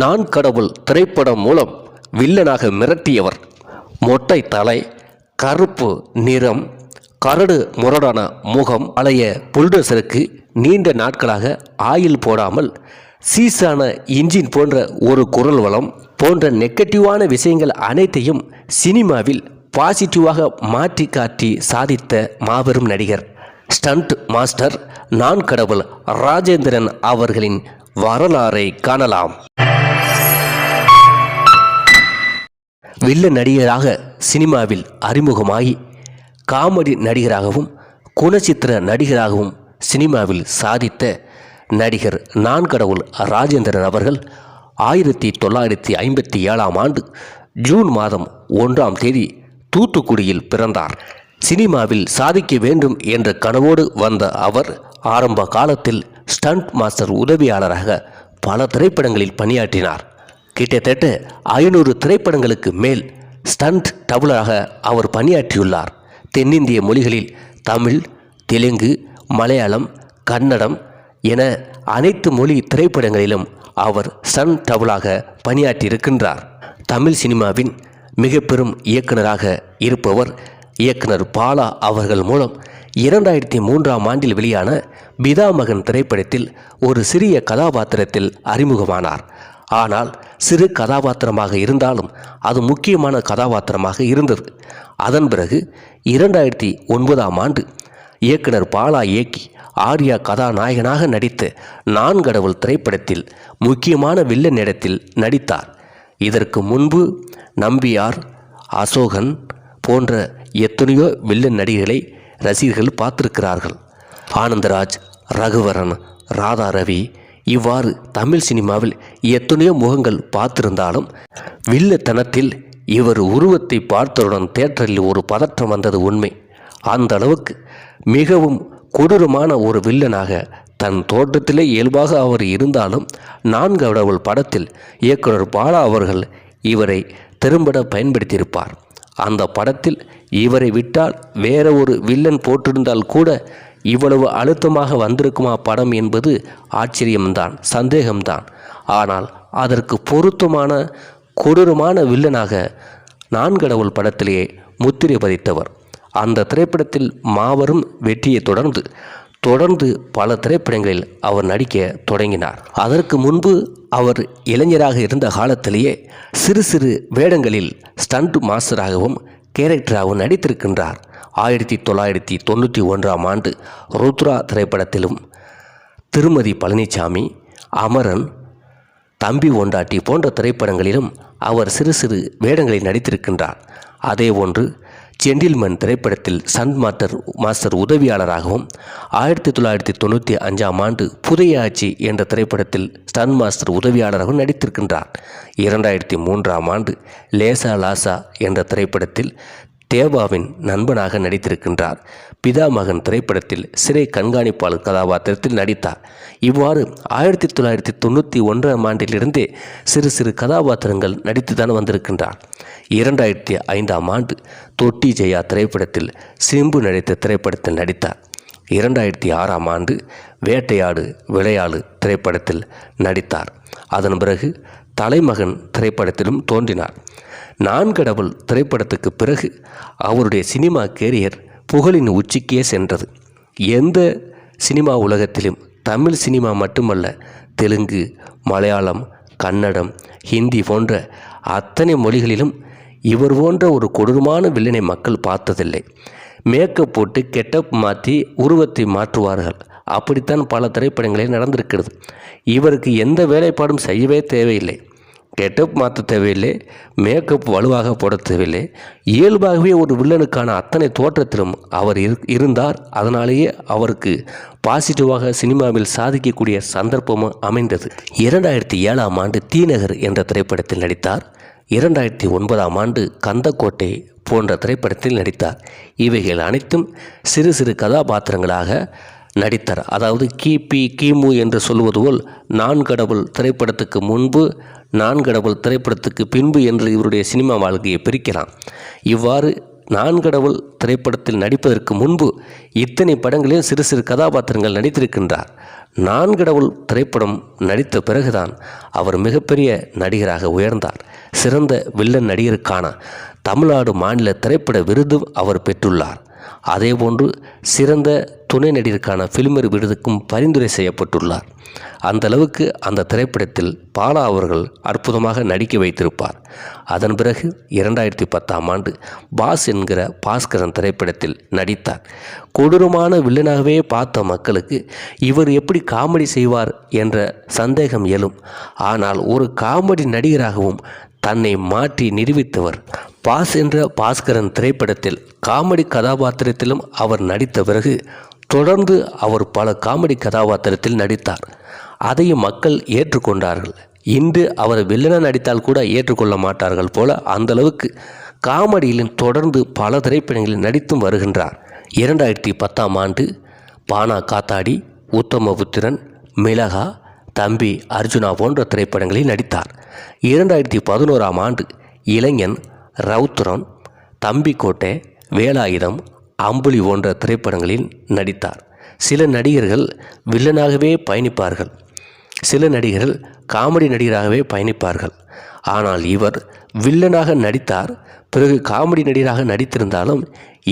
நான் கடவுள் திரைப்படம் மூலம் வில்லனாக மிரட்டியவர். மொட்டை தலை கருப்பு நிறம் கரடு முரடான முகம் அலைய புல்டோசருக்கு நீண்ட நாட்களாக ஆயில் போடாமல் சீசான இன்ஜின் போன்ற ஒரு குரல் வளம் போன்ற நெகட்டிவான விஷயங்கள் அனைத்தையும் சினிமாவில் பாசிட்டிவாக மாற்றி காட்டி சாதித்த மாபெரும் நடிகர் ஸ்டண்ட் மாஸ்டர் நான் கடவுள் ராஜேந்திரன் அவர்களின் வரலாறை காணலாம். வில்ல நடிகராக சினிமாவில் அறிமுகமாகி காமெடி நடிகராகவும் குணச்சித்திர நடிகராகவும் சினிமாவில் சாதித்த நடிகர் நான் கடவுள் ராஜேந்திரன் அவர்கள் ஆயிரத்தி தொள்ளாயிரத்தி ஐம்பத்தி ஏழாம் ஆண்டு ஜூன் மாதம் ஒன்றாம் தேதி தூத்துக்குடியில் பிறந்தார். சினிமாவில் சாதிக்க வேண்டும் என்ற கனவோடு வந்த அவர் ஆரம்ப காலத்தில் ஸ்டண்ட் மாஸ்டர் உதவியாளராக பல திரைப்படங்களில் பணியாற்றினார். கிட்டத்தட்ட ஐநூறு திரைப்படங்களுக்கு மேல் ஸ்டண்ட் டபுளராக அவர் பணியாற்றியுள்ளார். தென்னிந்திய மொழிகளில் தமிழ் தெலுங்கு மலையாளம் கன்னடம் என அனைத்து மொழி திரைப்படங்களிலும் அவர் சன் டபுளாக பணியாற்றியிருக்கின்றார். தமிழ் சினிமாவின் மிக பெரும் இயக்குனராக இருப்பவர் இயக்குனர் பாலா அவர்கள் மூலம் இரண்டாயிரத்தி மூன்றாம் ஆண்டில் வெளியான பிதாமகன் திரைப்படத்தில் ஒரு சிறிய கதாபாத்திரத்தில் அறிமுகமானார். ஆனால் சிறு கதாபாத்திரமாக இருந்தாலும் அது முக்கியமான கதாபாத்திரமாக இருந்தது. அதன் பிறகு இரண்டாயிரத்தி ஒன்பதாம் ஆண்டு இயக்குனர் பாலா இயக்கி ஆர்யா கதாநாயகனாக நடித்த நான் கடவுள் திரைப்படத்தில் முக்கியமான வில்லன் இடத்தில் நடித்தார். இதற்கு முன்பு நம்பியார் அசோகன் போன்ற எத்தனையோ வில்லன் நடிகர்களை ரசிகர்கள் பார்த்திருக்கிறார்கள். ஆனந்தராஜ் ரகுவரன் ராதா ரவி இவ்வாறு தமிழ் சினிமாவில் எத்தனையோ முகங்கள் பார்த்திருந்தாலும் வில்லத்தனத்தில் இவர் உருவத்தை பார்த்தவுடன் தேட்டரில் ஒரு பதற்றம் வந்தது உண்மை. அந்த அளவுக்கு மிகவும் கொடூரமான ஒரு வில்லனாக தன் தோற்றத்திலே இயல்பாக அவர் இருந்தாலும் நான்கு கடவுள் படத்தில் இயக்குனர் பாலா அவர்கள் இவரை திறம்பட பயன்படுத்தியிருப்பார். அந்த படத்தில் இவரை விட்டால் வேற ஒரு வில்லன் போட்டிருந்தால் கூட இவ்வளவு அழுத்தமாக வந்திருக்குமா படம் என்பது ஆச்சரியம்தான் சந்தேகம்தான். ஆனால் அதற்கு பொருத்தமான கொடூரமான வில்லனாக நான்கடவுள் படத்திலேயே முத்திரை பதித்தவர். அந்த திரைப்படத்தில் மாபெரும் வெற்றியை தொடர்ந்து தொடர்ந்து பல திரைப்படங்களில் அவர் நடிக்க தொடங்கினார். அதற்கு முன்பு அவர் இளைஞராக இருந்த காலத்திலேயே சிறு சிறு வேடங்களில் ஸ்டண்ட் மாஸ்டராகவும் கேரக்டராகவும் நடித்திருக்கின்றார். ஆயிரத்தி தொள்ளாயிரத்தி தொண்ணூற்றி ஒன்றாம் ஆண்டு ருத்ரா திரைப்படத்திலும் திருமதி பழனிசாமி அமரன் தம்பி ஒண்டாட்டி போன்ற திரைப்படங்களிலும் அவர் சிறு சிறு வேடங்களில் நடித்திருக்கின்றார். அதே ஒன்று ஜென்டில்மேன் திரைப்படத்தில் சன் மாஸ்டர் மாஸ்டர் உதவியாளராகவும் ஆயிரத்தி தொள்ளாயிரத்தி தொண்ணூற்றி அஞ்சாம் ஆண்டு புதிய ஆட்சி என்ற திரைப்படத்தில் சன் மாஸ்டர் உதவியாளராகவும் நடித்திருக்கின்றார். இரண்டாயிரத்தி மூன்றாம் ஆண்டு லேசா லாசா என்ற திரைப்படத்தில் தேவாவின் நண்பனாக நடித்திருக்கின்றார். பிதாமகன் திரைப்படத்தில் சிறை கண்காணிப்பாளர் கதாபாத்திரத்தில் நடித்தார். இவ்வாறு ஆயிரத்தி தொள்ளாயிரத்தி தொண்ணூற்றி ஒன்றாம் ஆண்டிலிருந்தே சிறு சிறு கதாபாத்திரங்கள் நடித்துதான் வந்திருக்கின்றார். இரண்டாயிரத்தி ஐந்தாம் ஆண்டு தொட்டி ஜெயா திரைப்படத்தில் சிம்பு நடித்த திரைப்படத்தில் நடித்தார். இரண்டாயிரத்தி ஆறாம் ஆண்டு வேட்டையாடு விளையாடு திரைப்படத்தில் நடித்தார். அதன் பிறகு தலைமகன் திரைப்படத்திலும் தோன்றினார். நான்கடவுள் திரைப்படத்துக்கு பிறகு அவருடைய சினிமா கேரியர் புகழின் உச்சிக்கே சென்றது. எந்த சினிமா உலகத்திலும் தமிழ் சினிமா மட்டுமல்ல தெலுங்கு மலையாளம் கன்னடம் ஹிந்தி போன்ற அத்தனை மொழிகளிலும் இவர் போன்ற ஒரு கொடூரமான வில்லனை மக்கள் பார்த்ததில்லை. மேக்கப் போட்டு கெட்டப் மாற்றி உருவத்தை மாற்றுவார்கள். அப்படித்தான் பல திரைப்படங்களில் நடந்திருக்கிறது. இவருக்கு எந்த வேலைப்பாடும் செய்யவே தேவையில்லை. கெட்டப் மாற்ற தேவையில்லை மேக்கப் வலுவாக போட தேவையில்லை. இயல்பாகவே ஒரு வில்லனுக்கான அத்தனை தோற்றத்திலும் அவர் இரு இருந்தார். அதனாலேயே அவருக்கு பாசிட்டிவாக சினிமாவில் சாதிக்கக்கூடிய சந்தர்ப்பமும் அமைந்தது. இரண்டாயிரத்தி ஏழாம் ஆண்டு தீநகர் என்ற திரைப்படத்தில் நடித்தார். இரண்டாயிரத்தி ஒன்பதாம் ஆண்டு கந்தக்கோட்டை போன்ற திரைப்படத்தில் நடித்தார். இவைகள் அனைத்தும் சிறு சிறு கதாபாத்திரங்களாக நடித்தார். அதாவது கிபி கிமு என்று சொல்வது போல் நான்கடவுள் திரைப்படத்துக்கு முன்பு நான்கடவுள் திரைப்படத்துக்கு பின்பு என்று இவருடைய சினிமா வாழ்க்கையை பிரிக்கலாம். இவ்வாறு நான்கடவுள் திரைப்படத்தில் நடிப்பதற்கு முன்பு இத்தனை படங்களில் சிறு சிறு கதாபாத்திரங்கள் நடித்திருக்கின்றார். நான்கடவுள் திரைப்படம் நடித்த பிறகுதான் அவர் மிகப்பெரிய நடிகராக உயர்ந்தார். சிறந்த வில்லன் நடிகருக்கான தமிழ்நாடு மாநில திரைப்பட விருதும் அவர் பெற்றுள்ளார். அதேபோன்று சிறந்த துணை நடிகருக்கான ஃபிலிமர் விருதுக்கும் பரிந்துரை செய்யப்பட்டுள்ளார். அந்த அளவுக்கு அந்த திரைப்படத்தில் பாலா அவர்கள் அற்புதமாக நடிக்க வைத்திருப்பார். அதன் பிறகு இரண்டாயிரத்தி பத்தாம் ஆண்டு பாஸ் என்கிற பாஸ்கரன் திரைப்படத்தில் நடித்தார். கொடூரமான வில்லனாகவே பார்த்த மக்களுக்கு இவர் எப்படி காமெடி செய்வார் என்ற சந்தேகம் எழும். ஆனால் ஒரு காமெடி நடிகராகவும் தன்னை மாற்றி நிரூபித்தவர். பாஸ் என்ற பாஸ்கரன் திரைப்படத்தில் காமெடி கதாபாத்திரத்திலும் அவர் நடித்த பிறகு தொடர்ந்து அவர் பல காமெடி கதாபாத்திரத்தில் நடித்தார். அதையும் மக்கள் ஏற்றுக்கொண்டார்கள். இன்று அவர் வில்லனாக நடித்தால் கூட ஏற்றுக்கொள்ள மாட்டார்கள் போல அந்த அளவுக்கு காமெடியிலும் தொடர்ந்து பல திரைப்படங்களில் நடித்தும் வருகின்றார். இரண்டாயிரத்தி பத்தாம் ஆண்டு பானா காத்தாடி உத்தமபுத்திரன் மிளகா தம்பி அர்ஜுனா போன்ற திரைப்படங்களில் நடித்தார். இரண்டாயிரத்தி பதினோராம் ஆண்டு இளைஞன் ரவுத்ரன் தம்பிக்கோட்டை வேலாயுதம் அம்புலி போன்ற திரைப்படங்களில் நடித்தார். சில நடிகர்கள் வில்லனாகவே பயணிப்பார்கள். சில நடிகர்கள் காமெடி நடிகராகவே பயணிப்பார்கள். ஆனால் இவர் வில்லனாக நடித்தார். பிறகு காமெடி நடிகராக நடித்திருந்தாலும்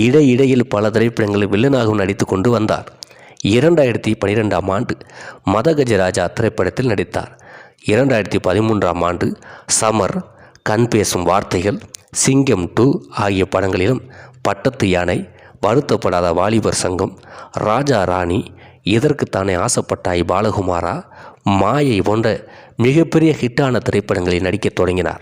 இடையிடையில் பல திரைப்படங்களில் வில்லனாகவும் நடித்து கொண்டு வந்தார். இரண்டாயிரத்தி பனிரெண்டாம் ஆண்டு மதகஜராஜா திரைப்படத்தில் நடித்தார். இரண்டாயிரத்தி பதிமூன்றாம் ஆண்டு சமர் கண் பேசும் வார்த்தைகள் சிங்கம் டூ ஆகிய படங்களிலும் பட்டத்து யானை வருத்தப்படாத வாலிபர் சங்கம் ராஜா ராணி இதற்குத்தானே ஆசைப்பட்டாய் பாலகுமாரா மாயை போன்ற மிகப்பெரிய ஹிட்டான திரைப்படங்களில் நடிக்கத் தொடங்கினார்.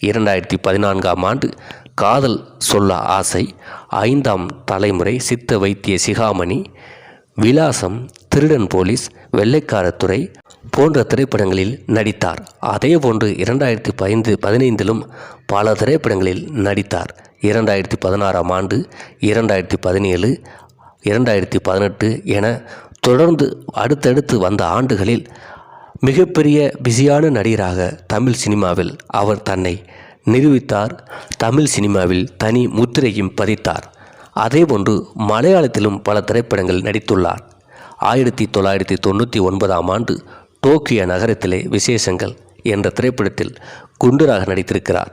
இரண்டாயிரத்தி பதினான்காம் ஆண்டு காதல் சொல்ல ஆசை ஐந்தாம் தலைமுறை சித்த வைத்திய சிகாமணி விலாசம் திருடன் போலீஸ் வெள்ளைக்காரத்துறை போன்ற திரைப்படங்களில் நடித்தார். அதேபோன்று இரண்டாயிரத்தி பதினைந்து பதினைந்திலும் பல திரைப்படங்களில் நடித்தார். இரண்டாயிரத்தி பதினாறாம் ஆண்டு இரண்டாயிரத்தி பதினேழு இரண்டாயிரத்தி பதினெட்டு என தொடர்ந்து அடுத்தடுத்து வந்த ஆண்டுகளில் மிகப்பெரிய பிஸியான நடிகராக தமிழ் சினிமாவில் அவர் தன்னை நிரூபித்தார். தமிழ் சினிமாவில் தனி முத்திரையும் பதித்தார். அதேபோன்று மலையாளத்திலும் பல திரைப்படங்கள் நடித்துள்ளார். ஆயிரத்தி தொள்ளாயிரத்தி தொண்ணூற்றி ஒன்பதாம் ஆண்டு டோக்கியோ நகரத்திலே விசேஷங்கள் என்ற திரைப்படத்தில் குண்டராக நடித்திருக்கிறார்.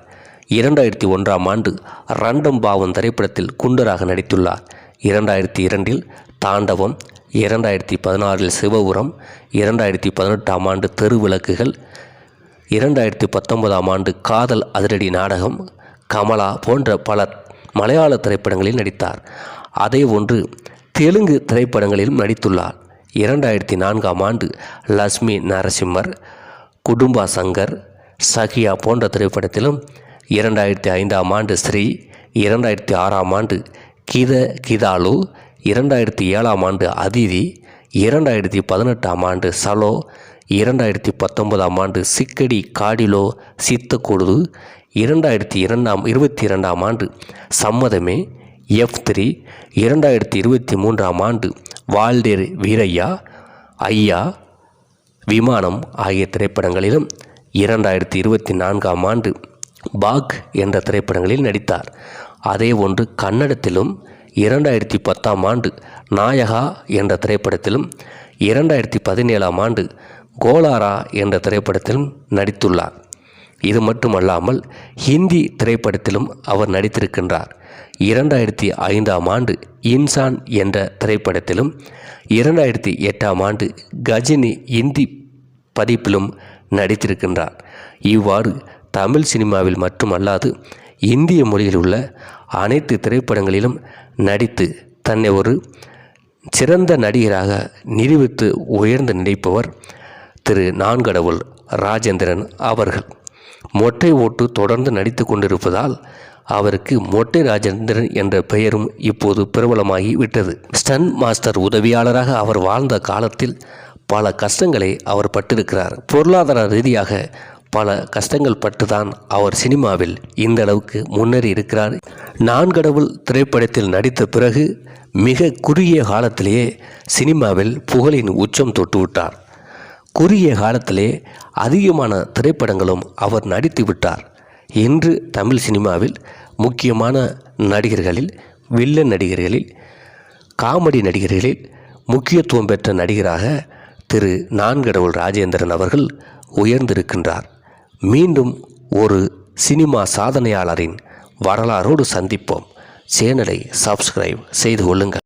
இரண்டாயிரத்தி ஒன்றாம் ஆண்டு ரண்டம் பாவம் திரைப்படத்தில் குண்டராக நடித்துள்ளார். இரண்டாயிரத்தி இரண்டில் தாண்டவம் இரண்டாயிரத்தி பதினாறில் சிவபுரம் இரண்டாயிரத்தி பதினெட்டாம் ஆண்டு தெருவிளக்குகள் இரண்டாயிரத்தி பத்தொன்பதாம் ஆண்டு காதல் அதிரடி நாடகம் கமலா போன்ற பல மலையாள திரைப்படங்களில் நடித்தார். அதே ஒன்று தெலுங்கு திரைப்படங்களிலும் நடித்துள்ளார். இரண்டாயிரத்தி நான்காம் ஆண்டு லக்ஷ்மி நரசிம்மர் குடும்பா சங்கர் சகியா போன்ற திரைப்படத்திலும் இரண்டாயிரத்தி ஐந்தாம் ஆண்டு ஸ்ரீ இரண்டாயிரத்தி ஆறாம் ஆண்டு கித கிதாலு இரண்டாயிரத்தி ஏழாம் ஆண்டு அதிதி இரண்டாயிரத்தி பதினெட்டாம் ஆண்டு சலோ இரண்டாயிரத்தி பத்தொன்பதாம் ஆண்டு சிக்கடி காடிலோ சித்தக்கொழுது இரண்டாயிரத்தி இரண்டாம் இருபத்தி இரண்டாம் ஆண்டு. சம்மதமே எஃப் த்ரீ இரண்டாயிரத்தி இருபத்தி மூன்றாம் ஆண்டு. வால்டேர் வீரையா ஐயா விமானம் ஆகிய திரைப்படங்களிலும் இரண்டாயிரத்தி இருபத்தி நான்காம் ஆண்டு பாக் என்ற திரைப்படங்களில் நடித்தார். அதே ஒன்று கன்னடத்திலும் இரண்டாயிரத்தி பத்தாம் ஆண்டு நாயகா என்ற திரைப்படத்திலும் இரண்டாயிரத்தி பதினேழாம் ஆண்டு கோலாரா என்ற திரைப்படத்திலும் நடித்துள்ளார். இது மட்டுமல்லாமல் ஹிந்தி திரைப்படத்திலும் அவர் நடித்திருக்கின்றார். இரண்டாயிரத்தி ஐந்தாம் ஆண்டு இன்சான் என்ற திரைப்படத்திலும் இரண்டாயிரத்தி எட்டாம் ஆண்டு கஜினி இந்தி பதிப்பிலும் நடித்திருக்கின்றார். இவ்வாறு தமிழ் சினிமாவில் மட்டுமல்லாது இந்திய மொழியில் உள்ள அனைத்து திரைப்படங்களிலும் நடித்து தன்னை ஒரு சிறந்த நடிகராக நிரூபித்து உயர்ந்து நினைப்பவர் திரு நான்கடவுள் ராஜேந்திரன் அவர்கள். மொட்டை ஓட்டு தொடர்ந்து நடித்து கொண்டிருப்பதால் அவருக்கு மொட்டை ராஜேந்திரன் என்ற பெயரும் இப்போது பிரபலமாகி விட்டது. ஸ்டன் மாஸ்டர் உதவியாளராக அவர் வாழ்ந்த காலத்தில் பல கஷ்டங்களை அவர் பட்டிருக்கிறார். பொருளாதார ரீதியாக பல கஷ்டங்கள் பட்டுதான் அவர் சினிமாவில் இந்த அளவுக்கு முன்னேறி இருக்கிறார். நான்கடவுள் திரைப்படத்தில் நடித்த பிறகு மிக குறுகிய காலத்திலேயே சினிமாவில் புகழின் உச்சம் தொட்டுவிட்டார். குறுகிய காலத்திலே அதிகமான திரைப்படங்களும் அவர் நடித்து விட்டார். இன்று தமிழ் சினிமாவில் முக்கியமான நடிகர்களில் வில்லன் நடிகர்களில் காமெடி நடிகர்களில் முக்கியத்துவம் பெற்ற நடிகராக திரு நான்கடவுள் ராஜேந்திரன் அவர்கள் உயர்ந்திருக்கின்றார். மீண்டும் ஒரு சினிமா சாதனையாளரின் வரலாறோடு சந்திப்போம். சேனலை சப்ஸ்கிரைப் செய்து கொள்ளுங்கள்.